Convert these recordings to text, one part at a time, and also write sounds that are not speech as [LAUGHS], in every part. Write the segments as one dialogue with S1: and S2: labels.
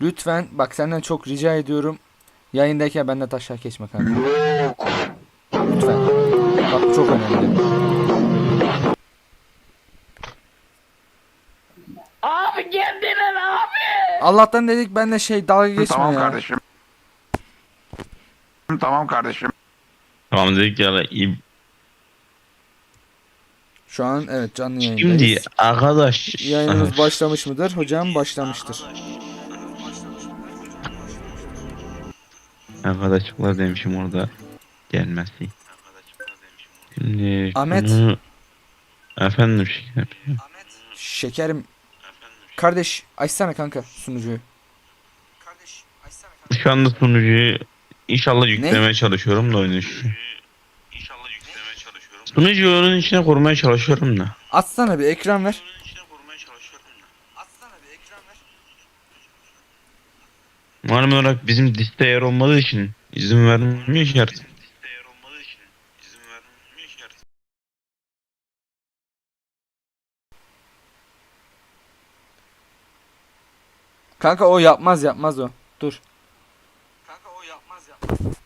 S1: Lütfen bak senden çok rica ediyorum. Yayındayken benden taşak geçme kanka. Lütfen. Bak bu çok önemli.
S2: Abi geldiler abi.
S1: Allah'tan dedik ben de şey dalga geçme
S3: tamam
S1: ya.
S3: kardeşim. Tamam kardeşim.
S4: Tamam dedik ya. İb-
S1: Şu an evet canlı yayındayız.
S4: Şimdi arkadaş.
S1: Yayınımız başlamış mıdır? Hocam başlamıştır.
S4: Arkadaşlıklar demişim orada. Gelmesi. Şimdi
S1: Ahmet.
S4: şunu- Efendim şeker.
S1: Şekerim. Kardeş açsana kanka sunucuyu.
S4: Şu anda sunucuyu inşallah yüklemeye çalışıyorum da oyunu. İnşallah yüklemeye çalışıyorum. Sunucuyu onun içine kurmaya çalışıyorum da.
S1: Atsana bir ekran ver.
S4: Malum olarak bizim liste yer olmadığı için izin vermiyor ki artık.
S1: Kanka o yapmaz yapmaz o. Dur. Kanka o yapmaz yapmaz. Dur.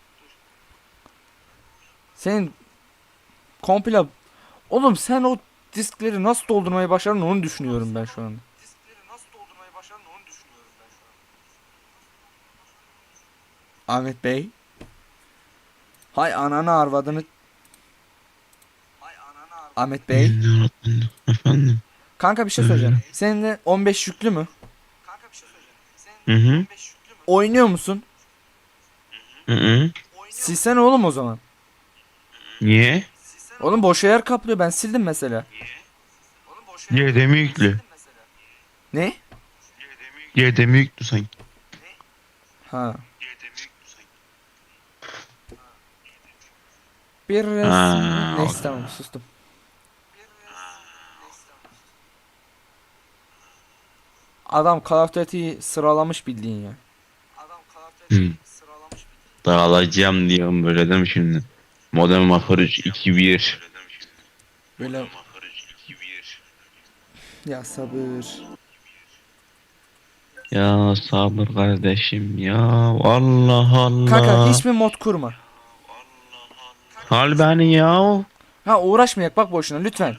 S1: Senin komple Oğlum sen o diskleri nasıl doldurmayı başardın onu düşünüyorum ben şu anda. Diskleri nasıl doldurmayı başardın onu düşünüyorum ben şu anda. Ahmet Bey. Hay ananı arvadını. Hay ananı arvadını. Ahmet Bey.
S4: Efendim.
S1: Kanka bir şey söyleyeceğim. Senin de 15 yüklü mü? Kanka bir şey söyleyeceğim. Senin
S4: Hı hı.
S1: Oynuyor musun?
S4: Hı hı.
S1: Silsene oğlum o zaman.
S4: Niye?
S1: Oğlum boş yer kaplıyor ben sildim mesela.
S4: Yedemi yüklü.
S1: Ne?
S4: Yedemi yüklü sanki.
S1: Ha. Bir resim.
S4: Ha,
S1: Neyse tamam sustum. Adam Call of Duty'yi sıralamış bildiğin ya.
S4: Hı. Dağılacağım diyorum böyle değil mi şimdi? Modern Warfare 3 2-1.
S1: Böyle ya sabır.
S4: Ya sabır kardeşim ya. Allah Allah.
S1: Kanka hiçbir mod kurma.
S4: Hal beni ya.
S1: Ha uğraşmayak bak boşuna lütfen.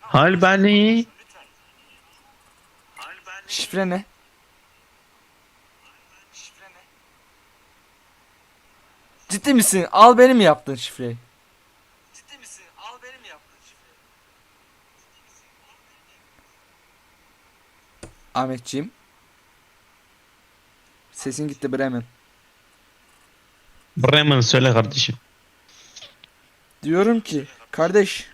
S4: Hal beni.
S1: Şifre ne? Ciddi misin? Al benim mi yaptın şifreyi? Ciddi misin? Al benim mi yaptın şifreyi? Ahmetciğim. Sesin gitti Bremen.
S4: Bremen söyle kardeşim.
S1: Diyorum ki kardeş.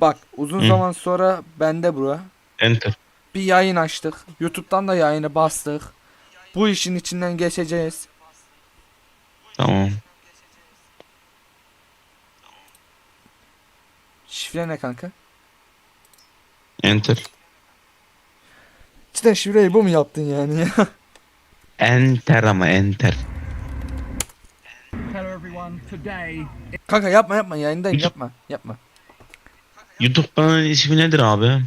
S1: Bak uzun
S4: Hı.
S1: zaman sonra bende bura.
S4: Enter.
S1: Bir yayın açtık. YouTube'dan da yayını bastık. Bu işin içinden geçeceğiz.
S4: Tamam.
S1: Şifre ne kanka?
S4: Enter.
S1: Cidden şifreyi bu mu yaptın yani ya? [LAUGHS]
S4: Enter ama enter.
S1: Kanka yapma yapma yayındayım yapma yapma.
S4: YouTube kanalının ismi nedir abi?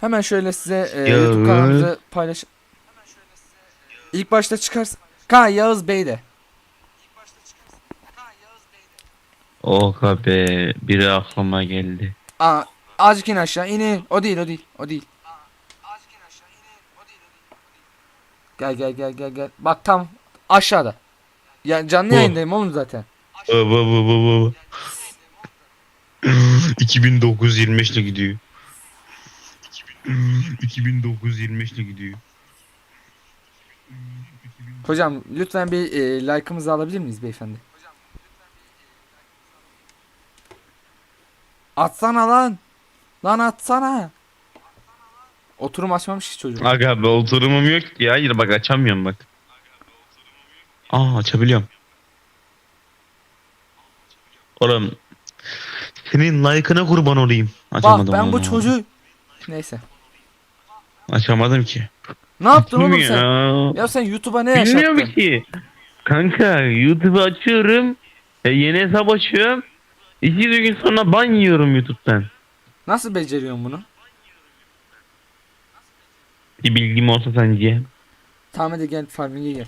S1: Hemen şöyle size e. YouTube kanalımızı paylaş. İlk başta çıkarsın. Kanka Yağız Bey de.
S4: Oh be biri aklıma geldi.
S1: Aa, azıcık in aşağı inin. O değil o değil o değil. Gel gel gel gel gel. Bak tam aşağıda. Ya canlı
S4: Bu.
S1: yayındayım oğlum zaten.
S4: Baba baba baba. 2925 ile gidiyor. 2925 ile gidiyor.
S1: Hocam lütfen bir e, like'ımızı alabilir miyiz beyefendi? Atsana lan. Lan atsana. Oturum açmamış ki çocuk.
S4: Aga be oturumum yok ki ya. Hayır bak açamıyorum bak. Aa açabiliyorum. Oğlum senin like'ına kurban olayım. Açamadım
S1: Bak ben bu
S4: onu.
S1: çocuğu... Neyse.
S4: Açamadım ki.
S1: Ne yaptın oğlum
S4: ya.
S1: sen? Ya sen YouTube'a ne yaşattın?
S4: Bilmiyorum ki. Kanka YouTube'u açıyorum. E, yeni hesap açıyorum. İki gün sonra ban yiyorum YouTube'dan.
S1: Nasıl beceriyorsun bunu?
S4: Bir bilgim olsa sence.
S1: Tamam hadi gel farming'e gel.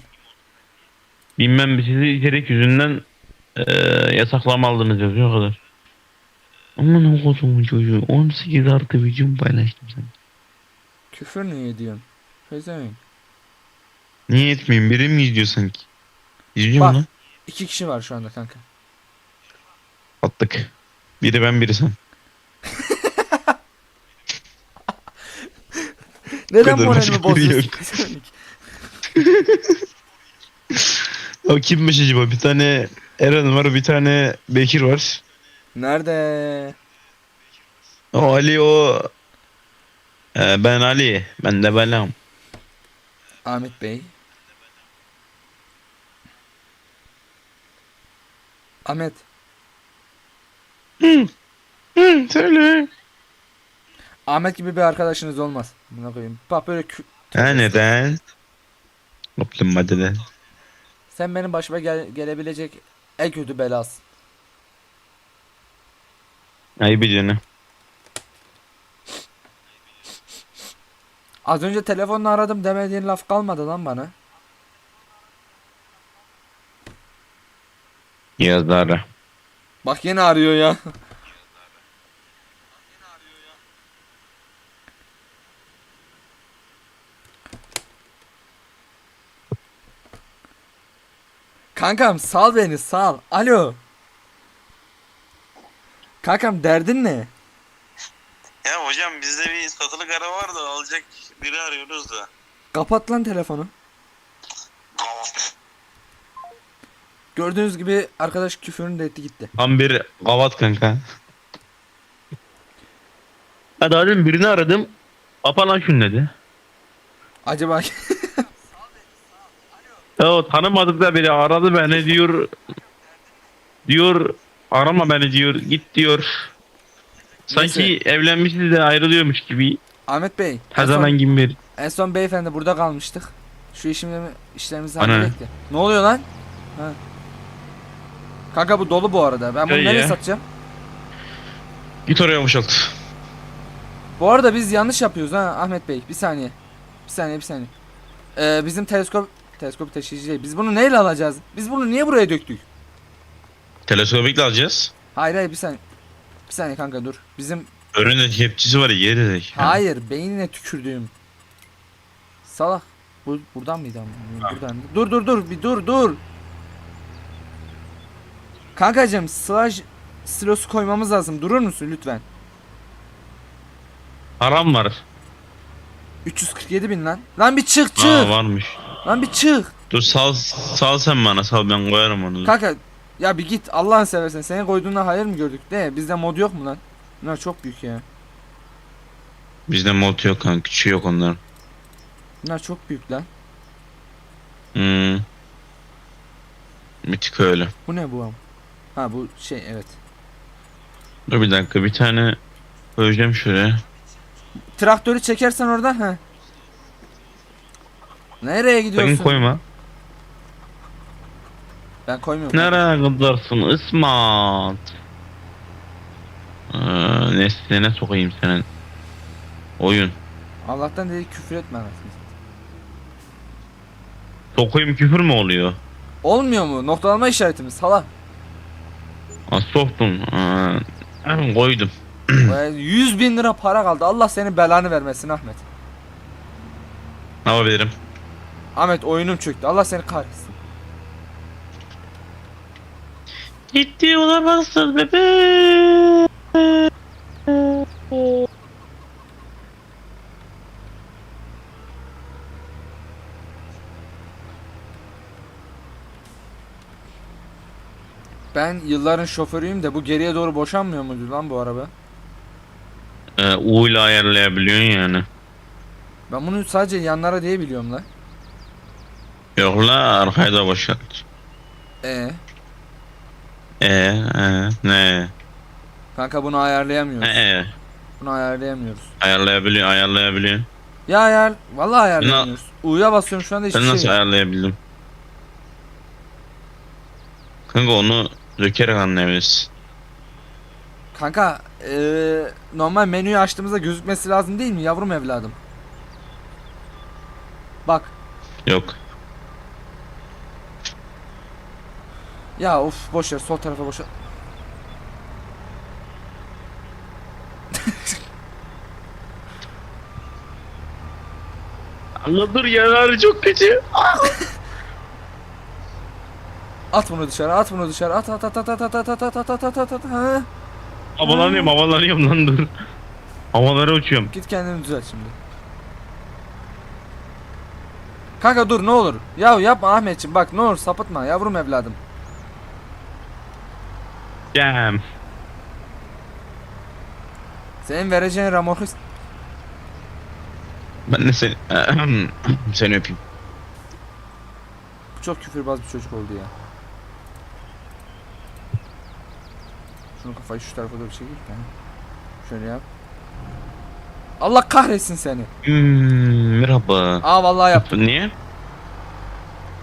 S4: Bilmem sizi içerik yüzünden eee yasaklama aldınız yazıyor o kadar. Aman o kodumun çocuğu 18 artı videomu paylaştım sen.
S1: Küfür niye ediyorsun? Pezevenk.
S4: Niye etmeyeyim biri mi izliyor sanki? İzliyor
S1: Bak.
S4: mu lan?
S1: İki kişi var şu anda kanka.
S4: Attık. Biri ben biri sen. [LAUGHS]
S1: Neden
S4: kadar
S1: moralimi
S4: başka biri
S1: bozuyorsun? Pezevenk? [LAUGHS] [LAUGHS]
S4: O kimmiş acaba? Bir tane Eren var bir tane Bekir var.
S1: Nerede?
S4: O Ali o Ee, ben Ali. Ben de Belam.
S1: Ahmet Bey. Ahmet.
S4: Hı, söyle.
S1: Ahmet gibi bir arkadaşınız olmaz. Buna koyayım. Bak böyle kü-
S4: Ha neden? Kaplumbağa deden.
S1: Sen benim başıma gel- gelebilecek en kötü belasın.
S4: Ayıp ediyorsun.
S1: Az önce telefonla aradım demediğin laf kalmadı lan bana.
S4: Yazlara.
S1: Bak yine arıyor ya. [LAUGHS] Kankam sal beni sal. Alo. Kankam derdin ne?
S3: Ya hocam bizde bir satılık araba var da alacak biri arıyoruz da.
S1: Kapat lan telefonu. Gördüğünüz gibi arkadaş küfürünü de etti gitti.
S4: Tam bir kavat kanka. Ha daha demin birini aradım. Papa lan şunu dedi.
S1: Acaba [LAUGHS]
S4: o tanımadık da biri aradı beni diyor. Diyor arama beni diyor. Git diyor. Sanki evlenmişiz de ayrılıyormuş gibi.
S1: Ahmet Bey.
S4: Her
S1: en son-
S4: zaman gibi bir.
S1: En son beyefendi burada kalmıştık. Şu işimi, işlerimizi de. Ne oluyor lan? Ha. Kanka bu dolu bu arada. Ben bunu nereye
S4: ya.
S1: satacağım?
S4: Git oraya boşalt.
S1: Bu arada biz yanlış yapıyoruz ha Ahmet Bey. Bir saniye. Bir saniye bir saniye. Ee, bizim teleskop teleskop taşıyıcı değil. Biz bunu neyle alacağız? Biz bunu niye buraya döktük?
S4: Teleskopikle alacağız.
S1: Hayır hayır bir saniye. Bir saniye kanka dur. Bizim
S4: Önünde kepçesi var ya yeri
S1: hayır beynine tükürdüğüm. Salak. Bu buradan mıydı ama? Buradan. Dur dur dur bir dur dur. Kankacım slash silosu koymamız lazım. Durur musun lütfen?
S4: Haram var.
S1: 347 bin lan. Lan bir çık çık.
S4: Aa varmış.
S1: Lan bir çık.
S4: Dur sal, sal sen bana sal ben koyarım onu.
S1: Kanka ya bir git Allah'ını seversen. Seni koyduğunda hayır mı gördük? De bizde mod yok mu lan? Bunlar çok büyük ya.
S4: Bizde mod yok kanka küçüğü yok onların.
S1: Bunlar çok büyük lan.
S4: Hmm. Bir tık öyle.
S1: Bu ne bu am? Ha bu şey evet.
S4: Dur bir dakika bir tane koyacağım şuraya.
S1: Traktörü çekersen oradan ha. Nereye gidiyorsun?
S4: Sakın koyma.
S1: Ben koymuyorum.
S4: Nereye gidersin İsmat? Ee, nesline sokayım senin. Oyun.
S1: Allah'tan dedi küfür etme anasını.
S4: Sokayım küfür mü oluyor?
S1: Olmuyor mu? Noktalama işaretimiz hala.
S4: Ha, soktum. Hemen koydum. [CLEARS THROAT]
S1: 100 bin lira para kaldı. Allah senin belanı vermesin Ahmet.
S4: Ne yapabilirim?
S1: Ahmet oyunum çöktü. Allah seni kahretsin.
S4: Gitti olamazsın bebe.
S1: Ben yılların şoförüyüm de bu geriye doğru boşanmıyor muydu lan bu araba?
S4: Ee, U ile ayarlayabiliyorsun yani.
S1: Ben bunu sadece yanlara diye biliyorum lan.
S4: Yok la arkaya da boşalt.
S1: Ee,
S4: Ee, ee, ne?
S1: kanka bunu ayarlayamıyoruz.
S4: Ee,
S1: Bunu ayarlayamıyoruz.
S4: ayarlayabiliyor, ayarlayabiliyor.
S1: Ya ayar, vallahi ayarlayamıyoruz. U'ya basıyorum şu anda hiçbir
S4: Ben nasıl
S1: şey. yok.
S4: ayarlayabildim? Kanka onu dökerek anlayabiliriz.
S1: Kanka, eee, normal menüyü açtığımızda gözükmesi lazım değil mi yavrum evladım? Bak.
S4: Yok.
S1: Ya of boş ver sol tarafa boş ver.
S4: Allah dur yanarı çok kötü.
S1: At bunu dışarı at bunu dışarı at at at at at at at at at at at at at ha.
S4: Havalanıyorum havalanıyorum lan dur. Havalara uçuyorum.
S1: Git kendini düzelt şimdi. Kanka dur ne olur. Ya yapma Ahmetciğim bak ne olur sapıtma yavrum evladım.
S4: Damn.
S1: Senin vereceğin ramorku
S4: Ben de seni... [CLEARS THROAT] seni öpeyim.
S1: Bu çok küfürbaz bir çocuk oldu ya. Şunu kafayı şu tarafa doğru de. ha. Şöyle yap. Allah kahretsin seni.
S4: Hmm, merhaba.
S1: Aa vallahi yaptım.
S4: Niye?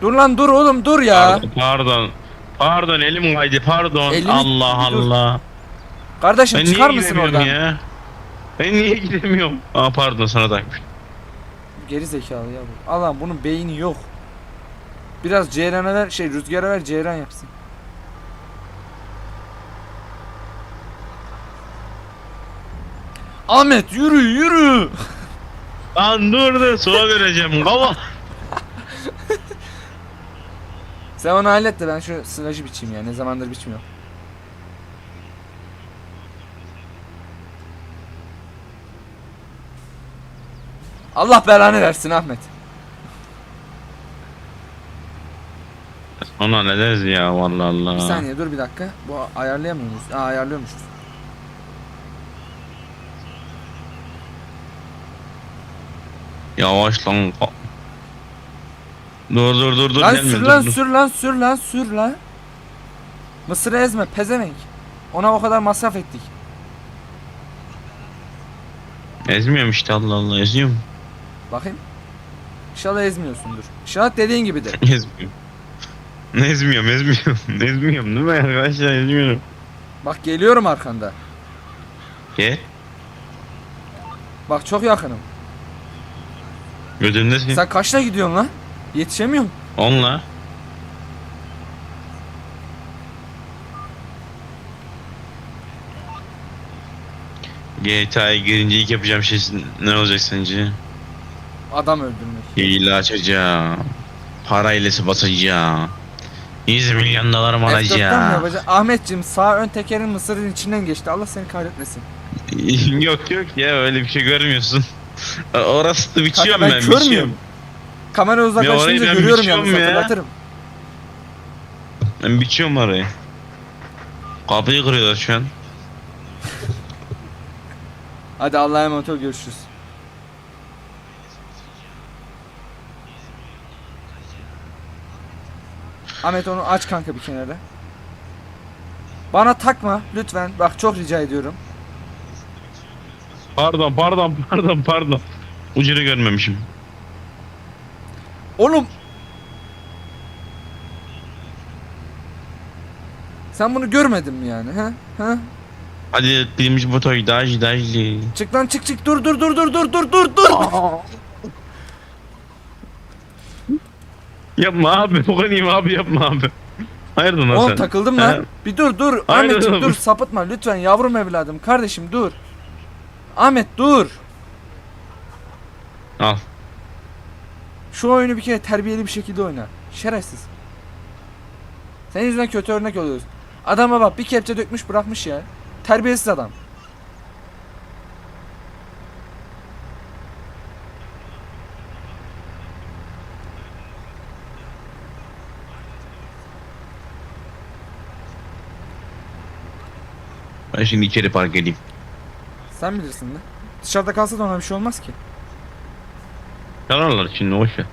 S1: Dur lan dur oğlum dur ya.
S4: Pardon, pardon. Pardon elim kaydı pardon.
S1: Elini-
S4: Allah
S1: dur.
S4: Allah.
S1: Kardeşim
S4: Ben
S1: çıkar
S4: niye
S1: mısın
S4: gidemiyorum
S1: oradan?
S4: ya? Ben niye gidemiyorum? Aa pardon sana takmış.
S1: Geri zekalı ya bu. Allah bunun beyni yok. Biraz Ceyran'a ver şey Rüzgar'a ver Ceyran yapsın. Ahmet yürü yürü.
S4: Lan dur dur sola vereceğim. Kava.
S1: Sen onu hallet de ben şu sılajı biçeyim ya. Ne zamandır biçmiyorum. Allah belanı versin Ahmet.
S4: Ona ne deriz ya vallahi Allah.
S1: Bir saniye dur bir dakika. Bu ayarlayamıyor muyuz? Aa ayarlıyormuşuz.
S4: Yavaş lan. Dur dur dur dur.
S1: lan
S4: gelme,
S1: sür
S4: dur,
S1: lan
S4: dur.
S1: sür lan sür lan sür lan. Mısırı ezme pezevenk. Ona o kadar masraf ettik.
S4: Ezmiyorum işte Allah Allah eziyorum.
S1: Bakayım. İnşallah ezmiyorsundur. İnşallah dediğin gibidir. [LAUGHS]
S4: Ezmiyorum. Ezmiyorum [LAUGHS] ezmiyorum. Ezmiyorum değil mi arkadaşlar ezmiyorum.
S1: Bak geliyorum arkanda.
S4: Gel.
S1: Bak çok yakınım.
S4: Gözündesin.
S1: Sen kaçta gidiyorsun lan? Yetişemiyorum.
S4: Onunla. GTA'ya girince ilk yapacağım şey ne olacak sence?
S1: Adam öldürmek.
S4: Hile açacağım. Para hilesi basacağım. 100 milyon dolarım
S1: F4'ten mi
S4: alacağım.
S1: Ahmetciğim sağ ön tekerin mısırın içinden geçti. Allah seni kahretmesin. [LAUGHS]
S4: yok yok ya öyle bir şey görmüyorsun. [LAUGHS] Orası da biçiyorum
S1: Kanka ben
S4: ben, biçiyorum.
S1: Kamera uzaklaşınca
S4: ben
S1: görüyorum
S4: biçiyorum
S1: yalnız
S4: ya.
S1: hatırlatırım.
S4: Ben biçiyorum orayı. Kapıyı kırıyorlar şu an.
S1: Hadi Allah'a emanet ol görüşürüz. Ahmet onu aç kanka bir kenara. Bana takma lütfen. Bak çok rica ediyorum.
S4: Pardon pardon [LAUGHS] pardon pardon. Ucunu görmemişim.
S1: Oğlum. Sen bunu görmedin mi yani? Ha? Ha?
S4: Hadi birinci motor daj dajli.
S1: Çık lan çık çık dur dur dur dur dur dur dur dur. [LAUGHS]
S4: Yapma abi bu kadar abi yapma abi. Hayırdır lan
S1: Oğlum
S4: sen?
S1: takıldım
S4: He?
S1: lan. Bir dur dur.
S4: Aynen
S1: Ahmetciğim
S4: oğlum.
S1: dur sapıtma lütfen yavrum evladım. Kardeşim dur. Ahmet dur.
S4: Al.
S1: Şu oyunu bir kere terbiyeli bir şekilde oyna. Şerefsiz. Senin yüzünden kötü örnek oluyoruz. Adama bak bir kepçe dökmüş bırakmış ya. Terbiyesiz adam.
S4: Ben şimdi içeri park edeyim.
S1: Sen bilirsin de. Dışarıda kalsa da ona bir şey olmaz ki.
S4: Yararlar şimdi boş ver.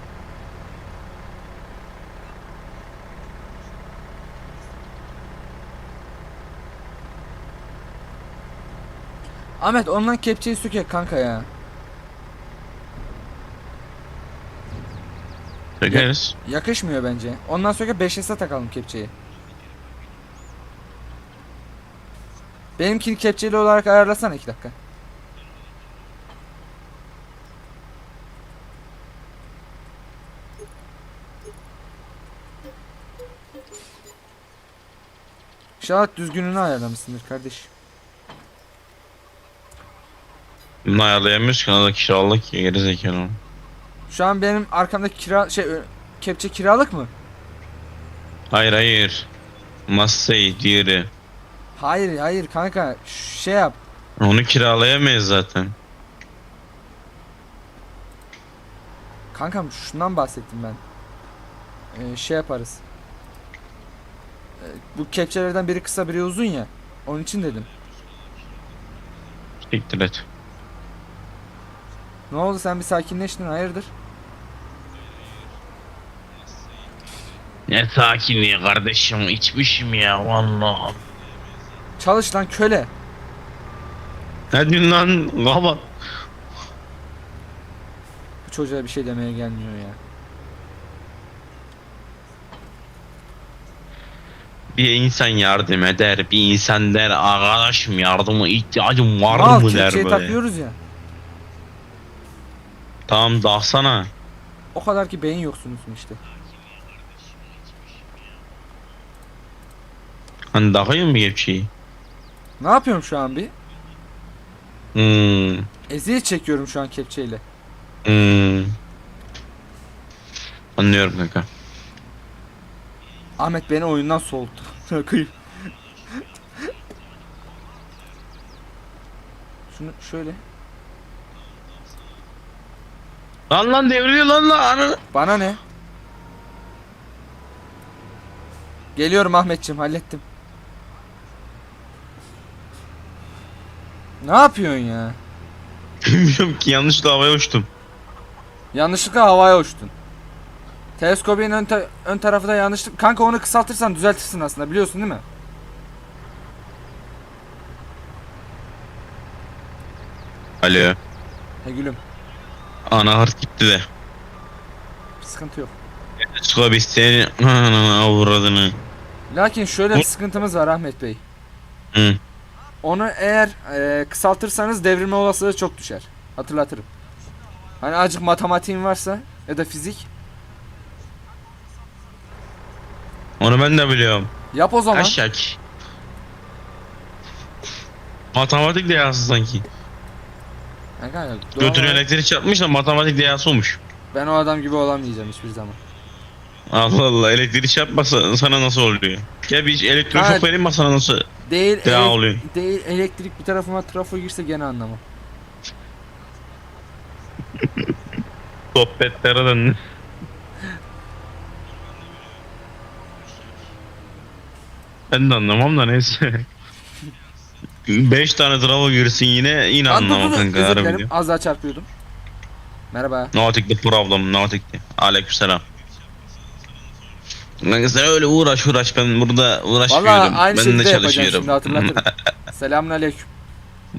S1: Ahmet ondan kepçeyi sükek kanka ya.
S4: Sökeriz.
S1: Yakışmıyor bence. Ondan sonra 5S'e takalım kepçeyi. Benimkini kepçeli olarak ayarlasana 2 dakika. İnşallah düzgününü ayarlamışsındır kardeş.
S4: Bunu ayarlayamıyoruz ki. Ona kiralık ya geri zekalı.
S1: Şu an benim arkamdaki kira şey kepçe kiralık mı?
S4: Hayır hayır. Masayı diğeri.
S1: Hayır hayır kanka şey yap.
S4: Onu kiralayamayız zaten.
S1: Kankam şundan bahsettim ben. Ee, şey yaparız. Bu kepçelerden biri kısa biri uzun ya. Onun için dedim.
S4: Siktir et.
S1: Ne oldu sen bir sakinleştin hayırdır?
S4: Ne sakinliği kardeşim içmişim ya vallahi.
S1: Çalış lan köle.
S4: Ne diyorsun lan kapat.
S1: Bu çocuğa bir şey demeye gelmiyor ya.
S4: Bir insan yardım eder, bir insan der arkadaşım yardıma ihtiyacım var
S1: Mal
S4: mı der böyle.
S1: takıyoruz ya.
S4: Tamam dağsana.
S1: O kadar ki beyin yoksunuzsun işte.
S4: Hani dağıyor mu kepçeyi?
S1: Ne yapıyorum şu an bir?
S4: Hmm.
S1: Eziyet çekiyorum şu an kepçeyle.
S4: Hmm. Anlıyorum kanka.
S1: Ahmet beni oyundan soğuttu. [LAUGHS] Kıyım. Şunu şöyle.
S4: Lan lan devriliyor lan lan.
S1: Bana ne? Geliyorum Ahmetciğim hallettim. Ne yapıyorsun ya?
S4: Bilmiyorum ki yanlışlıkla havaya uçtum.
S1: Yanlışlıkla havaya uçtun. Teleskobin ön, ta- ön tarafı da yanlışlık. Kanka onu kısaltırsan düzeltirsin aslında biliyorsun değil mi?
S4: Alo.
S1: He gülüm.
S4: Anahart gitti de.
S1: Bir sıkıntı yok.
S4: Ananı avradını.
S1: Lakin şöyle bir sıkıntımız var Ahmet Bey.
S4: Hı.
S1: Onu eğer e, kısaltırsanız devrilme olasılığı çok düşer. Hatırlatırım. Hani azıcık matematiğin varsa ya da fizik
S4: Onu ben de biliyorum.
S1: yap o zaman.
S4: Aşak. Matematik deyası sanki.
S1: Kanka,
S4: Götünü elektrik çarpmış da matematik deyası olmuş.
S1: Ben o adam gibi olamayacağım hiçbir zaman.
S4: Allah Allah elektrik çarpmasa sana nasıl oluyor? Gel bir elektroşok
S1: Evet.
S4: vereyim mi sana nasıl?
S1: Değil, elek-
S4: oluyor.
S1: değil elektrik bir tarafıma trafo girse gene anlamam.
S4: Sohbetlere dön. Ben de anlamam da neyse. 5 tane trafo girsin yine yine
S1: dur,
S4: anlamam
S1: dur,
S4: kanka
S1: özür dilerim.
S4: diyor.
S1: Az daha çarpıyordum. Merhaba.
S4: Notikli problem notikli. Aleykümselam. Kanka sen öyle uğraş uğraş ben burada uğraşmıyorum.
S1: Valla aynı
S4: ben
S1: şekilde
S4: de
S1: yapacağım
S4: çalışıyorum.
S1: şimdi hatırlatırım. [LAUGHS] Selamünaleyküm.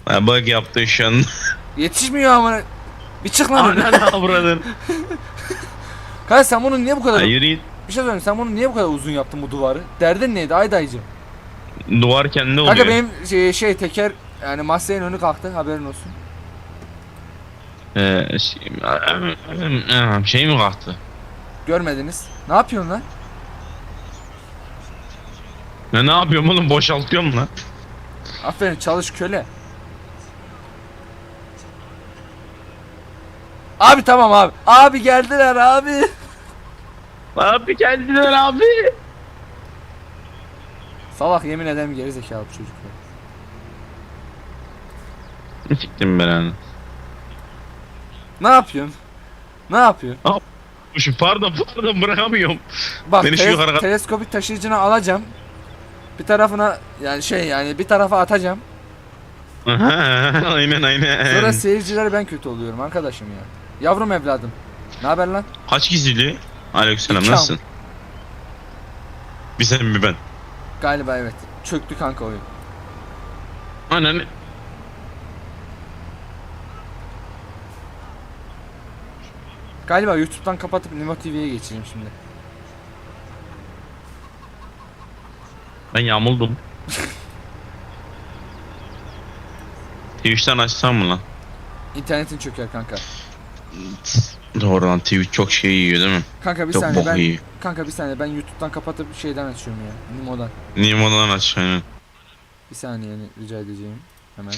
S4: Ha, Bak yaptın şu an. [LAUGHS]
S1: Yetişmiyor ama. Bir çık lan.
S4: Ananı avradın. [LAUGHS]
S1: Kanka sen bunu niye bu kadar...
S4: Hayır git.
S1: Bir şey söyleyeyim sen bunu niye bu kadar uzun yaptın bu duvarı? Derdin neydi Aydaycığım?
S4: Duvar kendi oluyor.
S1: Kanka benim şey, şey teker yani masayın önü kalktı haberin olsun.
S4: Ee, şey, [CLEARS THROAT] şey mi kalktı?
S1: Görmediniz. Ne yapıyorsun lan?
S4: Ne ne yapıyorum oğlum boşaltıyorum lan.
S1: Aferin çalış köle. Abi tamam abi. Abi geldiler abi.
S4: Abi geldiler abi.
S1: Salak yemin ederim geri zekalı bu çocuklar.
S4: Siktim ben hani.
S1: Ne yapıyorsun? Ne yapıyorsun?
S4: Şu pardon pardon bırakamıyorum.
S1: Bak
S4: Beni şu
S1: tele-
S4: yukarı-
S1: teleskopik taşıyıcını alacağım. Bir tarafına yani şey yani bir tarafa atacağım. [LAUGHS]
S4: aynen aynen.
S1: Sonra seyircilere ben kötü oluyorum arkadaşım ya. Yavrum evladım. Ne haber lan?
S4: Kaç kişiydi? Aleykümselam
S1: İki
S4: nasılsın? Bir sen bir ben.
S1: Galiba evet. Çöktü kanka oyun.
S4: Anan.
S1: Galiba YouTube'dan kapatıp Nimo TV'ye geçeceğim şimdi.
S4: Ben yamuldum. [LAUGHS] Twitch'ten açsam mı lan?
S1: İnternetin çöker kanka.
S4: Doğrudan Twitch çok şey yiyor değil mi?
S1: Kanka bir
S4: Çok
S1: saniye ben
S4: yiyor.
S1: kanka bir saniye ben YouTube'dan kapatıp şeyden açıyorum ya. Nimo'dan.
S4: Nimo'dan aç aynen.
S1: Bir saniye rica edeceğim hemen.